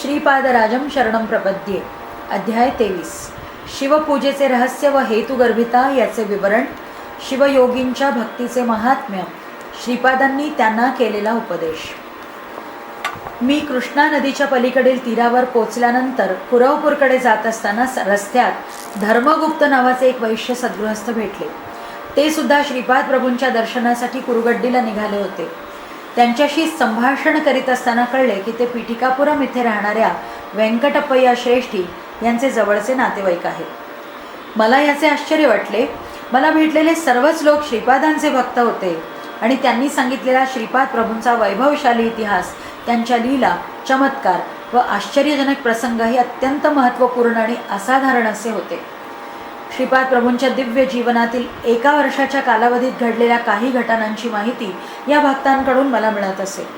श्रीपादराजम शरणम प्रपद्ये. अध्याय तेवीस. शिवपूजेचे रहस्य व हेतुगर्भिता याचे विवरण शिवयोगींच्या भक्तीचे महात्म्य. श्रीपादांनी त्यांना केलेला उपदेश. मी कृष्णा नदीच्या पलीकडील तीरावर पोचल्यानंतर कुरवपूरकडे जात असताना स- रस्त्यात धर्मगुप्त नावाचे एक वैश्य सद्गृहस्थ भेटले. ते सुद्धा श्रीपाद प्रभूंच्या दर्शनासाठी कुरुगड्डीला निघाले होते. त्यांच्याशी संभाषण करीत असताना कळले की ते पीठिकापुरम इथे राहणाऱ्या व्यंकटप्पय्या श्रेष्ठी यांचे जवळचे नातेवाईक आहेत. मला याचे आश्चर्य वाटले. मला भेटलेले सर्वच लोक श्रीपादांचे भक्त होते आणि त्यांनी सांगितलेला श्रीपाद प्रभूंचा वैभवशाली इतिहास त्यांच्या लीला चमत्कार व आश्चर्यजनक प्रसंग हे अत्यंत महत्त्वपूर्ण आणि असाधारण असे होते. श्रीपाद प्रभूंच्या दिव्य जीवनातील एका वर्षाच्या कालावधीत घडलेल्या काही घटनांची माहिती या भक्तांकडून मला मिळत असे.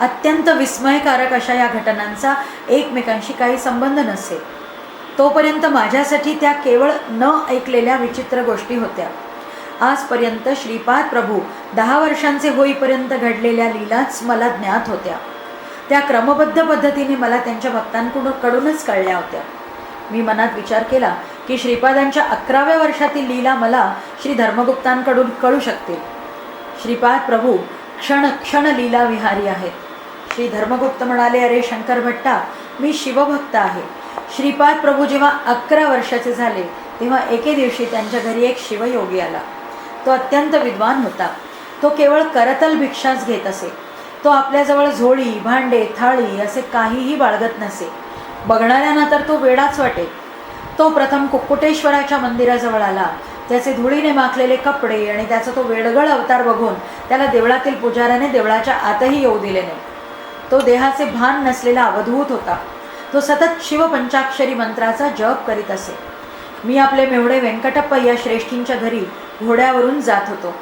अत्यंत विस्मयकारक अशा या घटनांचा एकमेकांशी काही संबंध नसे. तोपर्यंत माझ्यासाठी त्या केवळ न ऐकलेल्या विचित्र गोष्टी होत्या. आजपर्यंत श्रीपाद प्रभू दहा वर्षांचे होईपर्यंत घडलेल्या लीलाच मला ज्ञात होत्या. त्या क्रमबद्ध पद्धतीने मला त्यांच्या भक्तांकडून कडूनच कळल्या होत्या. मी मनात विचार केला की श्रीपादांच्या अकराव्या वर्षातील लीला मला श्री धर्मगुप्तांकडून कळू शकतील. श्रीपाद प्रभू क्षण क्षण लीला विहारी आहेत. श्री धर्मगुप्त म्हणाले अरे शंकर भट्टा मी शिवभक्त आहे. श्रीपाद प्रभू जेव्हा अकरा वर्षाचे झाले तेव्हा एके दिवशी त्यांच्या घरी एक शिवयोगी आला. तो अत्यंत विद्वान होता. तो केवळ करतल भिक्षाच घेत असे. तो आपल्याजवळ झोळी भांडे थाळी असे काहीही बाळगत नसे. बघणाऱ्यांना तर तो वेडाच वाटे तो प्रथम कुक्कुटेश्वराच्या मंदिराजवळ आला. त्याचे धुळीने माखलेले कपडे आणि त्याचा तो वेडगळ अवतार बघून त्याला देवळातील पुजाऱ्याने देवळाच्या आतही येऊ दिले नाही. तो देहाचे भान नसलेला अवधूत होता. तो सतत शिवपंचाक्षरी मंत्राचा जप करीत असे. मी आपले मेवढे व्यंकटप्प या श्रेष्ठींच्या घरी घोड्यावरून जात होतो.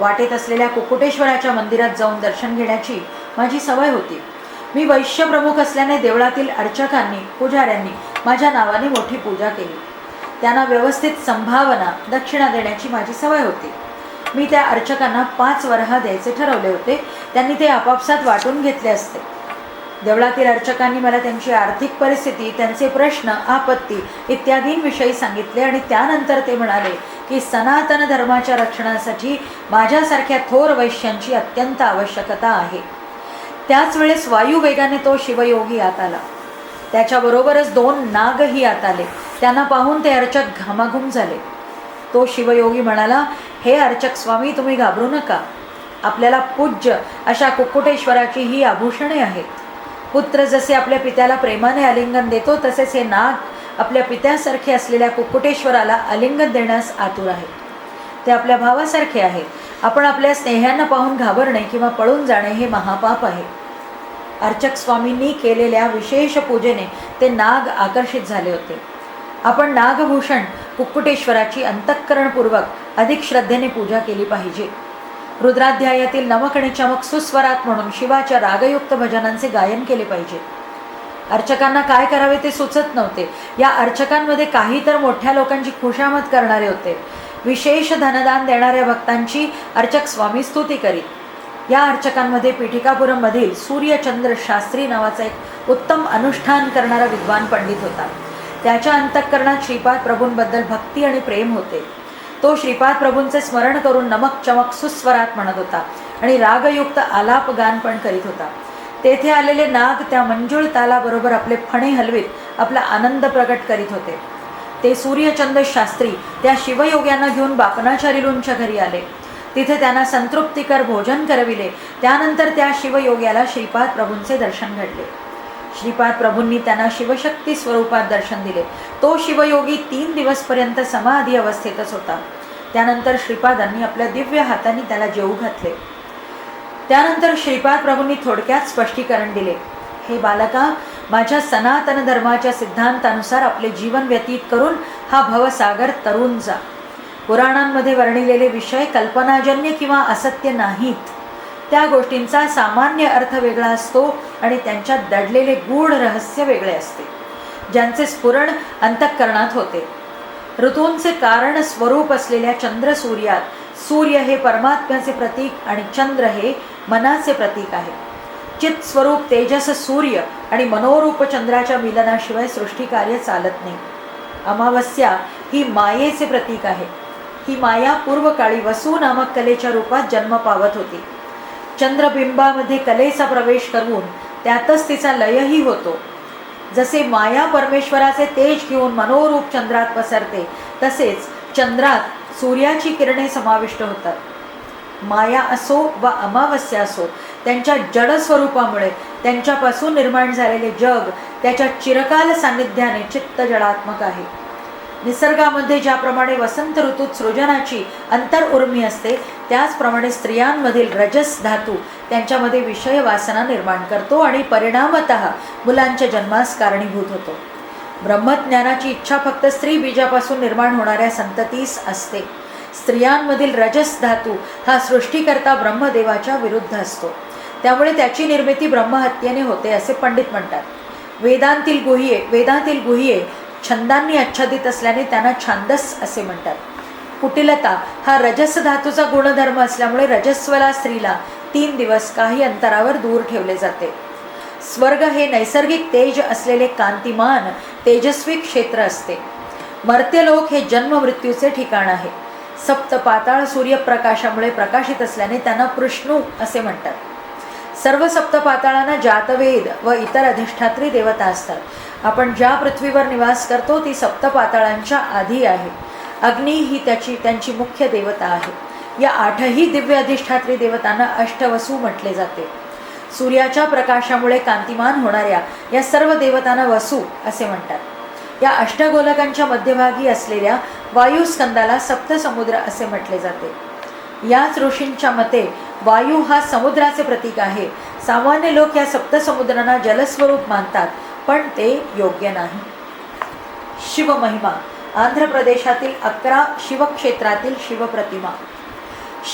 वाटेत असलेल्या कुकुटेश्वराच्या मंदिरात जाऊन दर्शन घेण्याची माझी सवय होती. मी वैश्य प्रमुख असल्याने देवळातील अर्चकांनी पुजाऱ्यांनी माझ्या नावाने मोठी पूजा केली. त्यांना व्यवस्थित संभावना दक्षिणा देण्याची माझी सवय होती. मी त्या अर्चकांना पाच वरहा द्यायचे ठरवले होते. त्यांनी ते आपापसात वाटून घेतले असते. देवळातील अर्चकांनी मला त्यांची आर्थिक परिस्थिती त्यांचे प्रश्न आपत्ती इत्यादींविषयी सांगितले आणि त्यानंतर ते म्हणाले की सनातन धर्माच्या रक्षणासाठी माझ्यासारख्या थोर वैश्यांची अत्यंत आवश्यकता आहे. त्याच वेळेस वायुवेगाने तो शिवयोगी आत आला. त्याच्याबरोबरच दोन नागही आत आले. त्यांना पाहून ते अर्चक घामाघूम झाले. तो शिवयोगी म्हणाला हे अर्चक स्वामी तुम्ही घाबरू नका. आपल्याला पूज्य अशा कुक्कुटेश्वराची ही आभूषणे आहेत. पुत्र जसे आपल्या पित्याला प्रेमाने आलिंगन देतो तसेच हे नाग आपल्या पित्यासारखे असलेल्या कुक्कुटेश्वराला आलिंगन देण्यास आतुर आहेत ते आपल्या भावासारखे आहेत आपण आपल्या स्नेहांना पाहून घाबरणे किंवा पळून जाणे हे महापाप आहे. अर्चक स्वामींनी केलेल्या विशेष पूजेने ते नाग आकर्षित झाले होते. आपण नागभूषण कुक्कुटेश्वराची अंतःकरणपूर्वक अधिक श्रद्धेने पूजा केली पाहिजे. रुद्राध्यायातील नमक आणि चमक सुस्वरात म्हणून शिवाच्या रागयुक्त भजनांचे गायन केले पाहिजे. अर्चकांना काय करावे ते सुचत नव्हते. या अर्चकांमध्ये काही तर मोठ्या लोकांची खुशामत करणारे होते. विशेष धनदान देणाऱ्या भक्तांची अर्चक स्वामी स्तुती करीत. या अर्चकांमध्ये पीठिकापुरममधील सूर्यचंद्र शास्त्री नावाचा एक उत्तम अनुष्ठान करणारा विद्वान पंडित होता. त्याच्या अंतःकरणात श्रीपाद प्रभूंबद्दल भक्ती आणि प्रेम होते. तो श्रीपाद प्रभूंचे स्मरण करून नमक चमक सुस्वरात म्हणत होता आणि रागयुक्त आलाप गान पण करीत होता. तेथे आलेले नाग त्या मंजुळ तालाबरोबर आपले फणे हलवीत आपला आनंद प्रकट करीत होते. ते सूर्यचंद्र शास्त्री त्या शिवयोग्यांना घेऊन बापनाचार्युंच्या घरी आले. तिथे त्यांना संतृप्तिकर भोजन करविले. त्यानंतर त्या शिवयोग्याला श्रीपाद प्रभूंचे दर्शन घडले. श्रीपाद प्रभूंनी त्यांना शिवशक्ती स्वरूपात दर्शन दिले. तो शिवयोगी तीन दिवसपर्यंत समाधी अवस्थेतच होता. त्यानंतर श्रीपादांनी आपल्या दिव्य हातांनी त्याला जेऊ घातले. त्यानंतर श्रीपाद प्रभूंनी थोडक्यात स्पष्टीकरण दिले. हे बालका माझ्या सनातन धर्माच्या सिद्धांतानुसार आपले जीवन व्यतीत करून हा भवसागर तरुण जा. पुराणांमध्ये वर्णिलेले विषय कल्पनाजन्य किंवा असत्य नाहीत. त्या गोष्टींचा सामान्य अर्थ वेगळा असतो आणि त्यांच्यात दडलेले गूढ रहस्य वेगळे असते ज्यांचे स्फुरण अंतःकरणात होते. ऋतूंचे कारण स्वरूप असलेल्या चंद्र सूर्यात सूर्य हे परमात्म्याचे प्रतीक आणि चंद्र हे मनाचे प्रतीक आहे. चित स्वरूप तेजस सूर्य आणि मनोरूप चंद्राच्या मिलनाशिवाय सृष्टी कार्य चालत नाही. अमावस्या ही मायेचे प्रतीक आहे. ही माया पूर्वकाळी वसू नामक कलेच्या रूपात जन्म पावत होती. चंद्रबिंबामध्ये कलेचा प्रवेश करून त्यातच तिचा लयही होतो. जसे माया परमेश्वराचे तेज घेऊन मनोरूप चंद्रात पसरते तसेच चंद्रात सूर्याची किरणे समाविष्ट होतात. माया असो वा अमावस्या असो त्यांच्या जडस्वरूपामुळे त्यांच्यापासून निर्माण झालेले जग त्याच्या चिरकाल सान्निध्याने चित्त जडात्मक आहे. निसर्गामध्ये ज्याप्रमाणे वसंत ऋतूत सृजनाची अंतर उर्मी असते त्याचप्रमाणे स्त्रियांमधील रजस धातू त्यांच्यामध्ये विषय वासना निर्माण करतो आणि परिणामत मुलांच्या जन्मास कारणीभूत होतो. ब्रह्मज्ञानाची इच्छा फक्त स्त्री बीजापासून निर्माण होणाऱ्या संततीस असते. स्त्रियांमधील रजस धातू हा सृष्टीकर्ता ब्रह्मदेवाच्या विरुद्ध असतो. त्यामुळे त्याची निर्मिती ब्रह्महत्येने होते असे पंडित म्हणतात. वेदांतील गुह्ये वेदांतील गुह्ये छंदांनी आच्छादित असल्याने त्यांना छांदस असे म्हणतात. कुटिलता हा रजस धातूचा गुणधर्म असल्यामुळे रजस्वला स्त्रीला तीन दिवस काही अंतरावर दूर ठेवले जाते. स्वर्ग हे नैसर्गिक तेज असलेले कांतिमान तेजस्वी क्षेत्र असते. मर्त्यलोक हे जन्म मृत्यूचे ठिकाण आहे. सप्त पाताळ सूर्यप्रकाशामुळे प्रकाशित असल्याने त्यांना पृष्णू असे म्हणतात. सर्व सप्त पाताळांना जातवेद व इतर अधिष्ठात्री देवता असतात. आपण ज्या पृथ्वीवर निवास करतो ती सप्त पाताळांच्या आधी आहे. अग्नी ही त्याची त्यांची मुख्य देवता आहे. या आठही दिव्य अधिष्ठात्री देवतांना अष्टवसू म्हटले जाते. सूर्याच्या प्रकाशामुळे कांतिमान होणाऱ्या या सर्व देवतांना वसू असे म्हणतात. या अष्टगोलकांच्या मध्यभागी असलेल्या वायुस्कंदाला सप्तसमुद्र असे म्हटले जाते. याच ऋषींच्या मते वायू हा समुद्राचे प्रतीक आहे. सामान्य लोक या सप्तसमुद्रांना जलस्वरूप मानतात पण ते योग्य नाही. शिवमहिमा आंध्र प्रदेशातील अकरा शिवक्षेत्रातील शिवप्रतिमा.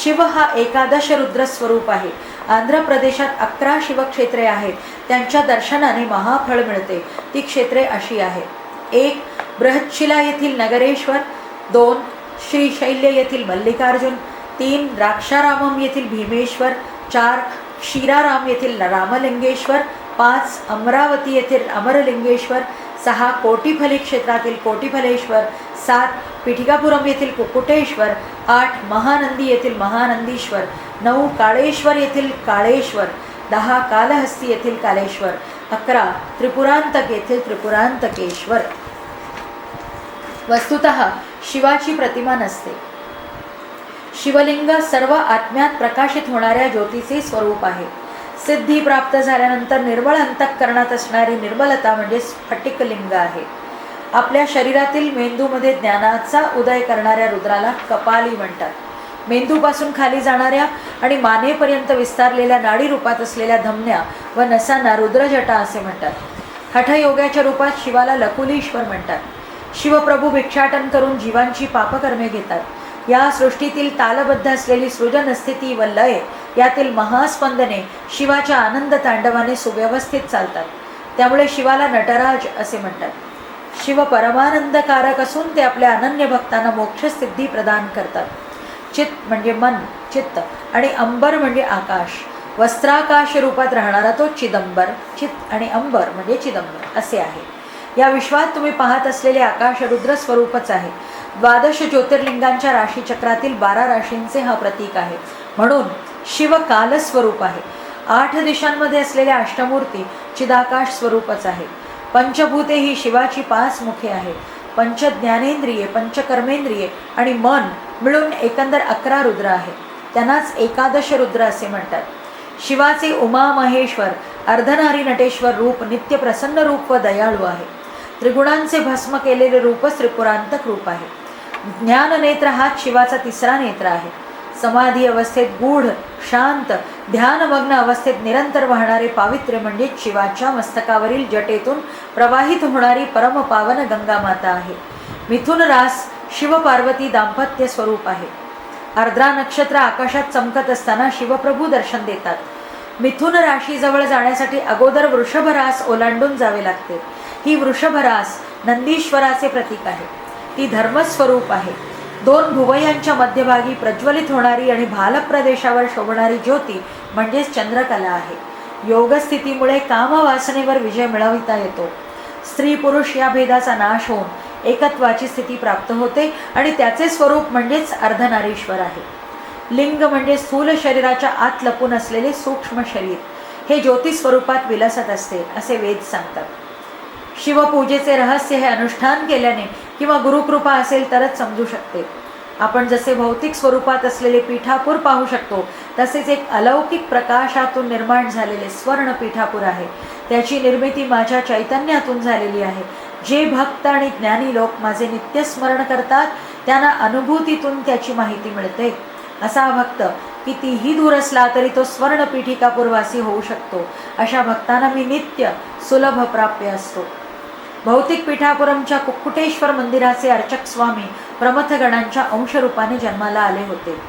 शिव हा एकादश रुद्र स्वरूप आहे. आंध्र प्रदेशात अकरा शिवक्षेत्रे आहेत. त्यांच्या दर्शनाने महाफळ मिळते. ती क्षेत्रे अशी आहेत. एक बृहच्छिला येथील नगरेश्वर. दोन श्रीशैल्य येथील मल्लिकार्जुन. तीन द्राक्षारामम येथील भीमेश्वर चार क्षीराराम येथील रामलिंगेश्वर पाच अमरावती येथील अमरलिंगेश्वर सहा कोटीफली क्षेत्रातील कोटीफलेश्वर सात पिठिकापुरम येथील कुकुटेश्वर आठ महानंदी येथील महानंदीश्वर नऊ काळेश्वर येथील काळेश्वर दहा कालहस्ती येथील कालेश्वर अकरा त्रिपुरांतक येथील त्रिपुरांतकेश्वर. वस्तुत शिवाची प्रतिमा नसते. शिवलिंग सर्व आत्म्यात प्रकाशित होणाऱ्या ज्योतीचे स्वरूप आहे. सिद्धी प्राप्त झाल्यानंतर निर्मळ अंतःकरणात असणारी निर्मलता म्हणजे स्फटिकलिंग आहे. आपल्या शरीरातील मेंदूमध्ये ज्ञानाचा उदय करणाऱ्या रुद्राला कपाली म्हणतात. मेंदूपासून खाली जाणाऱ्या आणि मानेपर्यंत विस्तारलेल्या नाडी रूपात असलेल्या धमन्या व नसांना रुद्रजटा असे म्हणतात. हठयोगाच्या रूपात शिवाला लकुलीश्वर म्हणतात. शिवप्रभू भिक्षाटन करून जीवांची पापकर्मे घेतात. या सृष्टीतील तालबद्ध असलेली सृजनस्थिती व लय यातील महास्पंदने शिवाच्या आनंद तांडवाने सुव्यवस्थित चालतात. त्यामुळे शिवाला नटराज असे म्हणतात. शिव परमानंदकारक असून ते आपल्या अनन्य भक्तांना मोक्षसिद्धी प्रदान करतात. चित्त म्हणजे मन चित्त आणि अंबर म्हणजे आकाश. वस्त्राकाश रूपात राहणारा तो चिदंबर चित्त आणि अंबर म्हणजे चिदंबर असे आहे. या विश्वात तुम्ही पाहत असलेले आकाश रुद्र स्वरूपच आहे. द्वादश ज्योतिर्लिंगांच्या राशीचक्रातील बारा राशींचे हा प्रतीक आहे. म्हणून शिव कालस्वरूप आहे. आठ दिशांमध्ये असलेल्या अष्टमूर्ती चिदाकाश स्वरूपच आहे. पंचभूते ही शिवाची पाच मुखे आहेत पंच ज्ञानेंद्रिये पंचकर्मेंद्रिये आणि मन मिळून एकंदर अकरा रुद्र आहे. त्यांनाच एकादश रुद्र असे म्हणतात. शिवाचे उमा महेश्वर अर्धनारी नटेश्वर रूप नित्य प्रसन्न रूप व दयाळू आहे. त्रिगुणांचे भस्म केलेले रूपच त्रिपुरांतक रूप आहे. ज्ञाननेत्र हा शिवाचा तिसरा नेत्र आहे. समाधी अवस्थेत गूढ शांत ध्यानमग्न अवस्थेत निरंतर वाहणारे पावित्र्य म्हणजे शिवाच्या मस्तकावरील जटेतून प्रवाहित होणारी परमपावन गंगामाता आहे. मिथुन रास शिवपार्वती दाम्पत्य स्वरूप आहे. अर्ध्रा नक्षत्र आकाशात चमकत असताना शिवप्रभू दर्शन देतात. मिथुन राशीजवळ जाण्यासाठी अगोदर वृषभरास ओलांडून जावे लागते. ही वृषभरास नंदीश्वराचे प्रतीक आहे. ती धर्मस्वरूप आहे. दोन भुवयांच्या मध्यभागी प्रज्वलित होणारी आणि भाल प्रदेशावर शोभणारी ज्योती म्हणजेच चंद्रकला आहे. योगस्थितीमुळे कामवासनेवर विजय मिळविता येतो. स्त्री पुरुष या भेदाचा नाश होऊन एकत्वाची स्थिती प्राप्त होते आणि त्याचे स्वरूप म्हणजेच अर्धनारीश्वर आहे. लिंग म्हणजे स्थूल शरीराच्या आत लपून असलेले सूक्ष्म शरीर. हे ज्योतिष स्वरूपात विलसत असते असे वेद सांगतात. शिवपूजेचे रहस्य हे अनुष्ठान केल्याने किंवा गुरुकृपा असेल तरच समजू शकते. आपण जसे भौतिक स्वरूपात असलेले पीठापूर पाहू शकतो तसेच एक अलौकिक प्रकाशातून निर्माण झालेले स्वर्ण पीठापूर आहे. त्याची निर्मिती माझ्या चैतन्यातून झालेली आहे. जे भक्त आणि ज्ञानी लोक माझे नित्य स्मरण करतात त्यांना अनुभूतीतून त्याची माहिती मिळते. असा भक्त कितीही दूर असला तरी तो स्वर्ण पीठिकापूर्वासी होऊ शकतो. अशा भक्तांना मी नित्य सुलभ प्राप्य असतो. भौतिक पीठापुरमच्या कुक्कुटेश्वर मंदिराचे अर्चक स्वामी प्रमथगणांच्या अंशरूपाने जन्माला आले होते.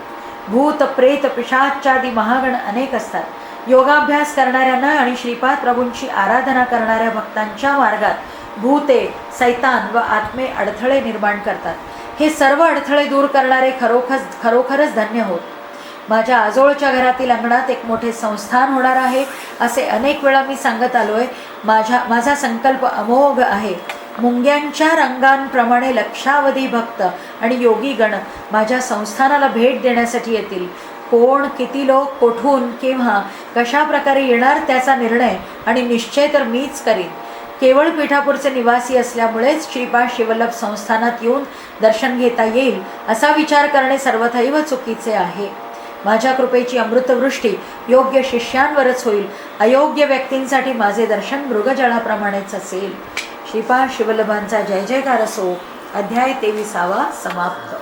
भूत प्रेत पिशाचादी महागण अनेक असतात. योगाभ्यास करणाऱ्यांना आणि श्रीपाद प्रभूंची आराधना करणाऱ्या भक्तांच्या मार्गात भूते सैतान व आत्मे अडथळे निर्माण करतात. हे सर्व अडथळे दूर करणारे खरोखर खरोखरच धन्य होत. माझ्या आजोळच्या घरातील अंगणात एक मोठे संस्थान होणार आहे असे अनेक वेळा मी सांगत आलो आहे माझ्या माझा संकल्प अमोघ आहे. मुंग्यांच्या रंगांप्रमाणे लक्षावधी भक्त आणि योगीगण माझ्या संस्थानाला भेट देण्यासाठी येतील. कोण किती लोक कोठून किंवा कशा प्रकारे येणार त्याचा निर्णय आणि निश्चय तर मीच करीन. केवळ पीठापूरचे निवासी असल्यामुळेच श्रीपाद शिवल्लभ संस्थानात येऊन दर्शन घेता येईल असा विचार करणे सर्वथैव चुकीचे आहे. माझ्या कृपेची अमृतवृष्टी योग्य शिष्यांवरच होईल. अयोग्य व्यक्तींसाठी माझे दर्शन मृगजळाप्रमाणेच असेल श्रीपा शिवलभांचा जय जयकार असो. अध्याय तेविसावा समाप्त.